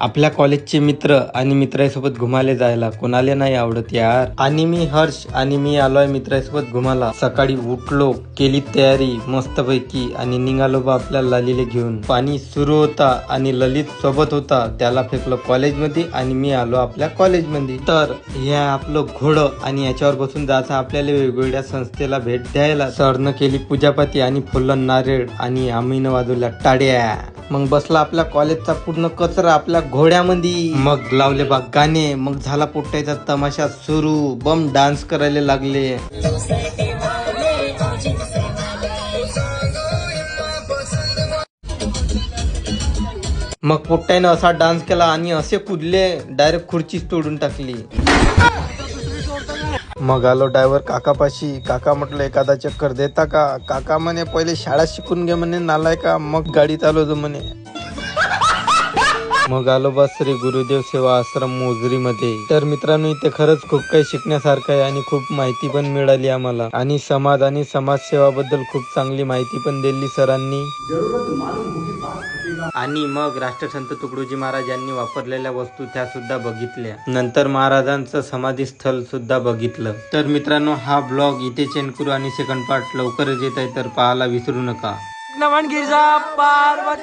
आपल्या कॉलेजचे मित्र आणि मित्रांसोबत घुमाले जायला कोणाला नाही आवडत यार? आणि मी हर्ष आणि मी आलोय मित्रांसोबत घुमाला सकाळी उठलो केली तयारी मस्तपैकी आणि निघालो बा आपल्या ललीले घेऊन. पाणी सुरू होता आणि ललित सोबत होता. त्याला फेकलो कॉलेजमध्ये आणि मी आलो आपल्या कॉलेजमध्ये. तर हे आपलं घोडं आणि याच्यावर बसून जायचं आपल्याला वेगवेगळ्या संस्थेला भेट द्यायला. सरनं केली पूजापाती आणि फुलं नारळ आणि आम्हीनं वाजवल्या टाड्या. मग बसला आपल्या कॉलेजचा पूर्ण कचरा आपल्या घोड्यामध्ये मग लावले बा गाणे मग झाला पोट्टायचा तमाशा सुरू. बम डान्स करायला लागले. मग पोट्ट्याने असा डान्स केला आणि असे कुदले डायरेक्ट खुर्चीच तोडून टाकली. मग आलो ड्रायव्हर काकापाशी. काका म्हटलं एखादा चक्कर देता का? काका म्हणे पहिले शाळा शिकून घे म्हणे नालाय का मग गाडी चालवतो म्हणे. मग आलो श्री गुरुदेव सेवा आश्रम मोजरी मध्ये तर मित्रांनो इथे खरंच खूप काही शिकण्यासारखं आहे आणि खूप माहिती पण मिळाली आम्हाला. आणि समाज आणि समाजसेवा बद्दल खूप चांगली माहिती पण दिली सरांनी. आणि मग राष्ट्रसंत तुकडोजी महाराज यांनी वापरलेल्या वस्तू त्या सुद्धा बघितल्या. नंतर महाराजांचं समाधी स्थळ सुद्धा बघितलं. तर मित्रांनो हा ब्लॉग इथे चेंज करू आणि सेकंड पार्ट लवकरच येत आहे तर पाहायला विसरू नका. गिरजा पार्वती